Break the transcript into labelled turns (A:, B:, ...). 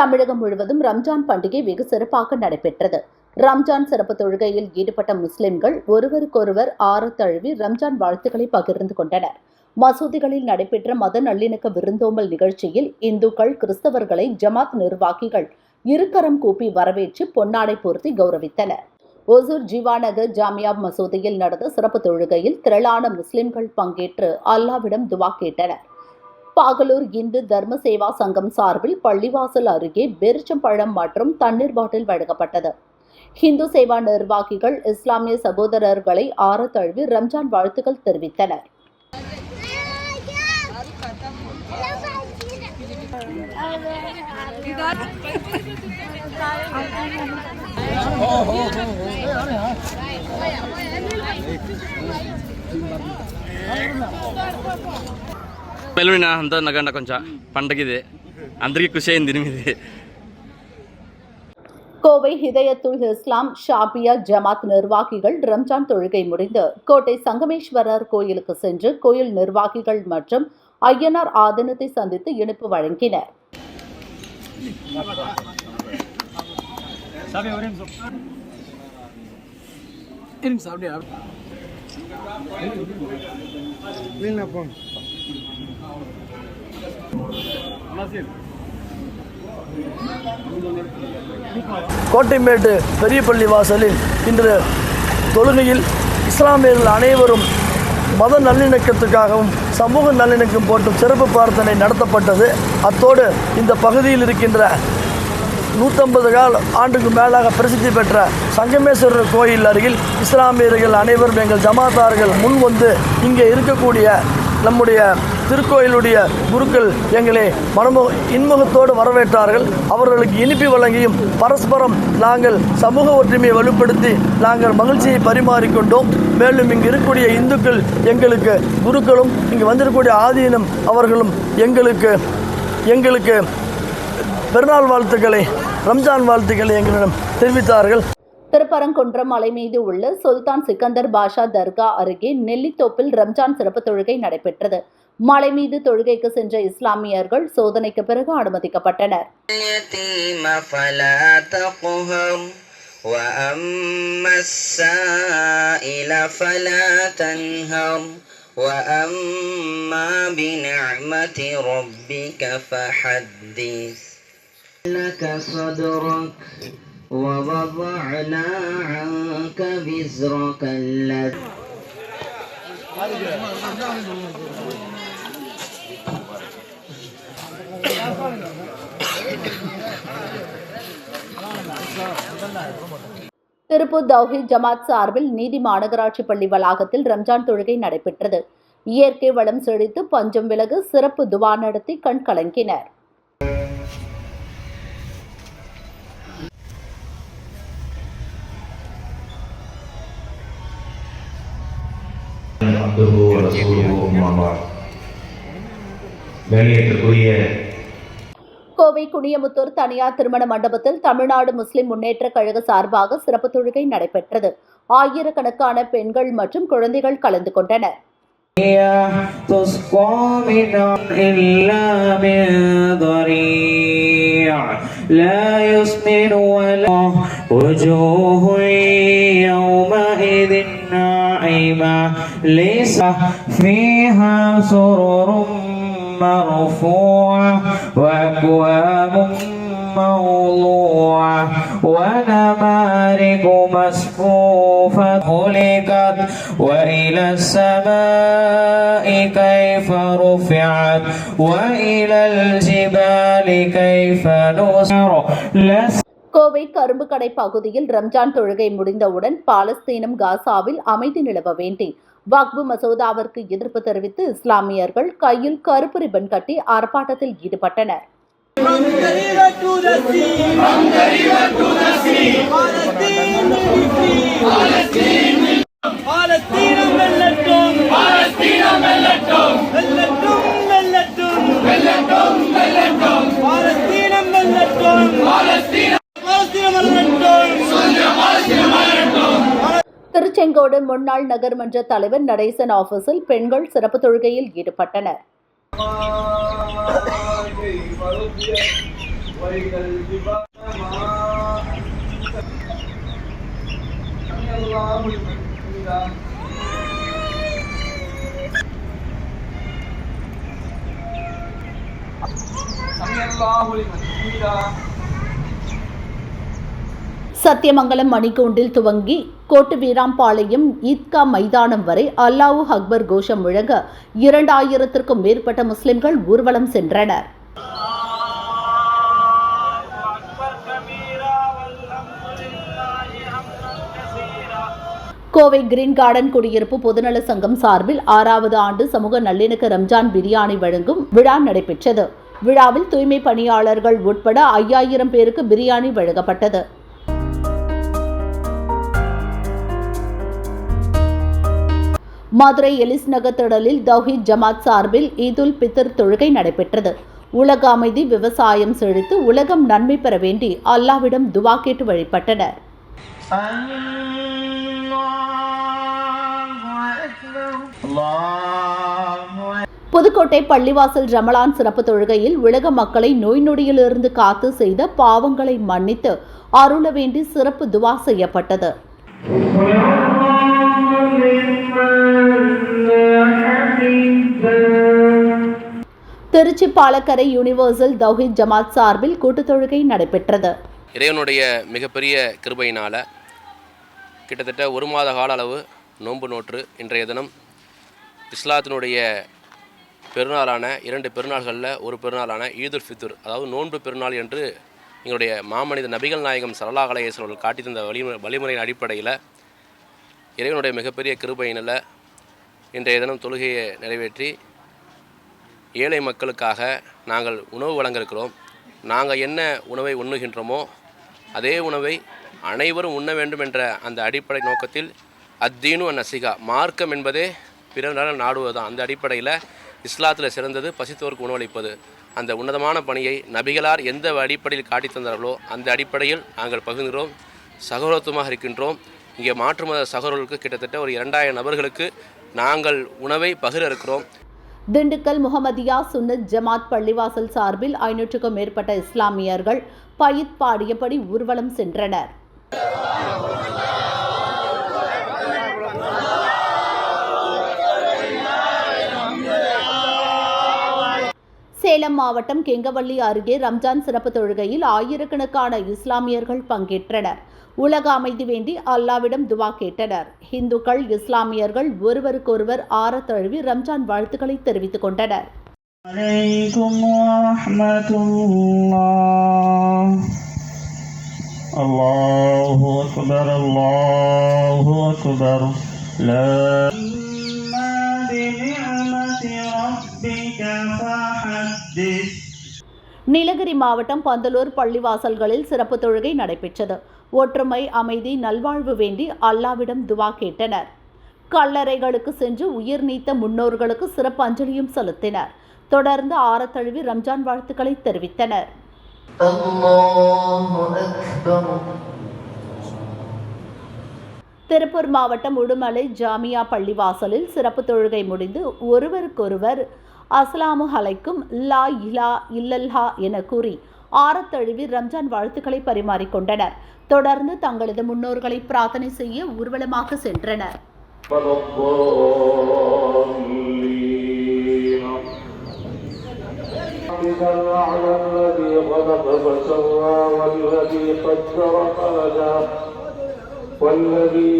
A: தமிழகம் முழுவதும் ரம்ஜான் பண்டிகை வெகு சிறப்பாக நடைபெற்றது. ரம்ஜான் சிறப்பு தொழுகையில் ஈடுபட்ட முஸ்லிம்கள் ஒருவருக்கொருவர் ஆறு தழுவி ரம்ஜான் வாழ்த்துக்களை பகிர்ந்து கொண்டனர். மசூதிகளில் நடைபெற்ற மத நல்லிணக்க விருந்தோம்பல் நிகழ்ச்சியில் இந்துக்கள் கிறிஸ்தவர்களை ஜமாத் நிர்வாகிகள் இருகரம் கூப்பி வரவேற்று பொன்னாடை போர்த்தி கௌரவித்தனர். ஒசூர் ஜீவாநகர் ஜாமியா மசூதியில் நடந்த சிறப்பு தொழுகையில் திரளான முஸ்லிம்கள் பங்கேற்று அல்லாவிடம் துவா கேட்டனர். பாகலூர் இந்து தர்ம சேவா சங்கம் சார்பில் பள்ளிவாசல் அருகே பெருச்சம்பழம் மற்றும் தண்ணீர் பாட்டில் வழங்கப்பட்டது. ஹிந்து சேவா நிர்வாகிகள் இஸ்லாமிய சகோதரர்களை ஆற தழுவி ரம்ஜான் வாழ்த்துக்கள் தெரிவித்தனர்.
B: మెల్వినా అంతా నగండ కొంచెం పండగిది అందరికీ ఖుషి అయింది దీని
A: கோவை ஹிதயத்துல் இஸ்லாம் ஷாபியா ஜமாத் நிர்வாகிகள் ரம்ஜான் தொழுகை முடிந்து கோட்டை சங்கமேஸ்வரர் கோயிலுக்கு சென்று கோயில் நிர்வாகிகள் மற்றும் ஐயனார் ஆதீனத்தை சந்தித்து இனிப்பு வழங்கினர்
C: கோட்டைமேட்டு பெரிய பள்ளி வாசலில் இன்று தொழுகையில் இஸ்லாமியர்கள் அனைவரும் மத நல்லிணக்கத்துக்காகவும் சமூக நல்லிணக்கம் போட்டும் சிறப்பு பிரார்த்தனை நடத்தப்பட்டது. அத்தோடு இந்த பகுதியில் இருக்கின்ற நூற்றம்பது கால ஆண்டுக்கு மேலாக பிரசித்தி பெற்ற சங்கமேஸ்வரர் கோயில் அருகில் இஸ்லாமியர்கள் அனைவரும் எங்கள் ஜமாத்தார்கள் முன் வந்து இங்கே இருக்கக்கூடிய நம்முடைய திருக்கோயிலுடைய குருக்கள் எங்களை மனமு இன்முகத்தோடு வரவேற்றார்கள். அவர்களுக்கு இனிப்பி வழங்கியும் பரஸ்பரம் நாங்கள் சமூக ஒற்றுமையை வலுப்படுத்தி நாங்கள் மகிழ்ச்சியை பரிமாறிக்கொண்டோம். மேலும் இங்கு இருக்கக்கூடிய இந்துக்கள் எங்களுக்கு குருக்களும் இங்கு வந்திருக்கக்கூடிய ஆதீனம் அவர்களும் எங்களுக்கு எங்களுக்கு பெருநாள் வாழ்த்துக்களை ரம்ஜான் வாழ்த்துக்களை எங்களிடம் தெரிவித்தார்கள்.
A: திருப்பரங்குன்றம் மலை மீது உள்ள சுல்தான் சிக்கந்தர் பாஷா தர்கா அருகே நெல்லித்தோப்பில் ரம்ஜான் சிறப்பு தொழுகை நடைபெற்றது மலை மீது தொழுகைக்கு சென்ற இஸ்லாமியர்கள் சோதனைக்கு பிறகு அனுமதிக்கப்பட்டனர்
D: اليتيم فلا تقهر وأما السائل فلا تنهر وأما بنعمة ربك فحدث لك صدرك ووضعنا عنك وزرك الذي
A: திருப்பூர் தௌஹித் ஜமாத் சார்பில் நீதி மாநகராட்சி பள்ளி வளாகத்தில் ரம்ஜான் தொழுகை நடைபெற்றது இயற்கை வளம் செழித்து பஞ்சம் விலகு சிறப்பு துவா நடத்தி கண் கலங்கினர்
E: عبده ورسوله أما بعد கண்ணியத்திற்குரிய
A: கோவை குனியமுத்தூர் தனியார் திருமண மண்டபத்தில் தமிழ்நாடு முஸ்லிம் முன்னேற்ற கழக சார்பாக சிறப்பு தொழுகை நடைபெற்றது ஆயிரக்கணக்கான பெண்கள் மற்றும் குழந்தைகள் கலந்து கொண்டனர்
D: تسقى من إلا من ضريع لا يسمن ولا وجوه يومئذ ناعمة ليس فيها سرر مرفوعة وأكواب موضوعة ونمارق مصفوفة خلقت وإلى السماء كيف رفعت وإلى الجبال كيف نصر لس
A: கோவை கரும்பு கடை பகுதியில் ரம்ஜான் தொழுகை முடிந்தவுடன் பாலஸ்தீனம் காசாவில் அமைதி நிலவ வேண்டி வக்பு மசோதாவிற்கு எதிர்ப்பு தெரிவித்து இஸ்லாமியர்கள் கையில் கருப்பு ரிப்பன் கட்டி ஆர்ப்பாட்டத்தில் ஈடுபட்டனர். அதோடு முன்னாள் நகர்மன்ற தலைவர் நடேசன் ஆபீஸில் பெண்கள் சிறப்பு தொழுகையில் ஈடுபட்டனர். சத்தியமங்கலம் மணிக்கூண்டில் துவங்கி கோட்டு வீராம்பாளையம் ஈத்கா மைதானம் வரை அல்லாஹூ அக்பர் கோஷம் முழங்க இரண்டாயிரத்திற்கும் மேற்பட்ட முஸ்லிம்கள் ஊர்வலம் சென்றனர். கோவை கிரீன் கார்டன் குடியிருப்பு பொதுநல சங்கம் சார்பில் ஆறாவது ஆண்டு சமூக நல்லிணக்க ரம்ஜான் பிரியாணி வழங்கும் விழா நடைபெற்றது. விழாவில் தூய்மை பணியாளர்கள் உட்பட ஐயாயிரம் பேருக்கு பிரியாணி வழங்கப்பட்டது. மதுரை எலிஸ் நகர் திடலில் தௌஹித் ஜமாத் சார்பில் ஈதுல் பித்தர் தொழுகை நடைபெற்றது. உலக அமைதி விவசாயம் செழித்து உலகம் நன்மை பெற வேண்டி அல்லாவிடம் துவா கேட்டு வழிபட்டனர். புதுக்கோட்டை பள்ளிவாசல் ரமலான் சிறப்பு தொழுகையில் உலக மக்களை நோய் நொடியிலிருந்து காத்து செய்த பாவங்களை மன்னித்து அருள வேண்டி சிறப்பு துவா செய்யப்பட்டது. திருச்சி பாலக்கரை யூனிவர்சல் தௌஹீத் ஜமாத் சார்பில் கூட்டுத் தொழுகை நடைபெற்றது.
F: இறைவனுடைய மிகப்பெரிய கிருபையினால் கிட்டத்தட்ட ஒரு மாத கால அளவு நோன்பு நோற்று இன்றைய தினம் இஸ்லாத்தினுடைய பெருநாளான இரண்டு பெருநாள்களில் ஒரு பெருநாளான ஈதுல் ஃபித்ர் அதாவது நோன்பு பெருநாள் என்று எங்களுடைய மாமனித நபிகள் நாயகம் சரலா கலையேசன் அவர்கள் காட்டி தந்த வழிமுறை வழிமுறையின் அடிப்படையில் இறைவனுடைய மிகப்பெரிய கிருபையினில் இன்றைய தினம் தொழுகையை நிறைவேற்றி ஏழை மக்களுக்காக நாங்கள் உணவு வழங்கிருக்கிறோம் நாங்கள் என்ன உணவை உண்ணுகின்றோமோ அதே உணவை அனைவரும் உண்ண வேண்டும் என்ற அந்த அடிப்படை நோக்கத்தில் அத்தீனு நசிகா மார்க்கம் என்பதே பிறரால் நாடுவது தான் அந்த அடிப்படையில் இஸ்லாத்தில் சிறந்தது பசித்தோருக்கு உணவளிப்பது. அந்த உன்னதமான பணியை நபிகளார் எந்த அடிப்படையில் காட்டி தந்தார்களோ அந்த அடிப்படையில் நாங்கள் பகிர்கிறோம் சகோதரத்துவமாக இருக்கின்றோம். இங்கே மாற்று மத சகோதரர்களுக்கு கிட்டத்தட்ட ஒரு இரண்டாயிரம் நபர்களுக்கு நாங்கள் உணவை பகிர இருக்கிறோம்.
A: திண்டுக்கல் முகமதியா சுன்னத் ஜமாத் பள்ளிவாசல் சார்பில் ஐநூற்றுக்கும் மேற்பட்ட இஸ்லாமியர்கள் பயித் பாடியபடி ஊர்வலம் சென்றனர். சேலம் மாவட்டம் கெங்கவள்ளி அருகே ரம்ஜான் சிறப்பு தொழுகையில் ஆயிரக்கணக்கான இஸ்லாமியர்கள் பங்கேற்றனர். உலக அமைதி வேண்டி அல்லாவிடம் துவா கேட்டனர் இந்துக்கள் இஸ்லாமியர்கள் ஒருவருக்கொருவர் ஆற தழுவி ரம்ஜான் வாழ்த்துக்களை தெரிவித்துக் கொண்டனர்
D: عليكم ورحمة الله الله أكبر الله أكبر لا
A: மாவட்டம் பந்தலூர் பள்ளிவாசல்களில் சிறப்பு தொழுகை நடைபெற்றது. ஒற்றுமை அமைதி நல்வாழ்வு வேண்டி அல்லாவிடம் துவா கேட்டனர். கல்லறைகளுக்கு சென்று உயிர் நீத்த முன்னோர்களுக்கு சிறப்பு அஞ்சலியும் செலுத்தினர். தொடர்ந்து ஆரத்தழுவி ரம்ஜான் வாழ்த்துக்களை தெரிவித்தனர். திருப்பூர் மாவட்டம் உடுமலை ஜாமியா பள்ளிவாசலில் சிறப்பு தொழுகை முடிந்து ஒருவருக்கொருவர் அஸ்லாமு அலைக்கும் லா இலா இல்லல்ஹா என கூறி ஆரத்தழுவி ரம்ஜான் வாழ்த்துக்களை பரிமாறிக்கொண்டனர் தொடர்ந்து தங்களது முன்னோர்களை பிரார்த்தனை செய்ய ஊர்வலமாக சென்றனர்
G: على الذي خلق فسوى والذي قدر فهدى والذي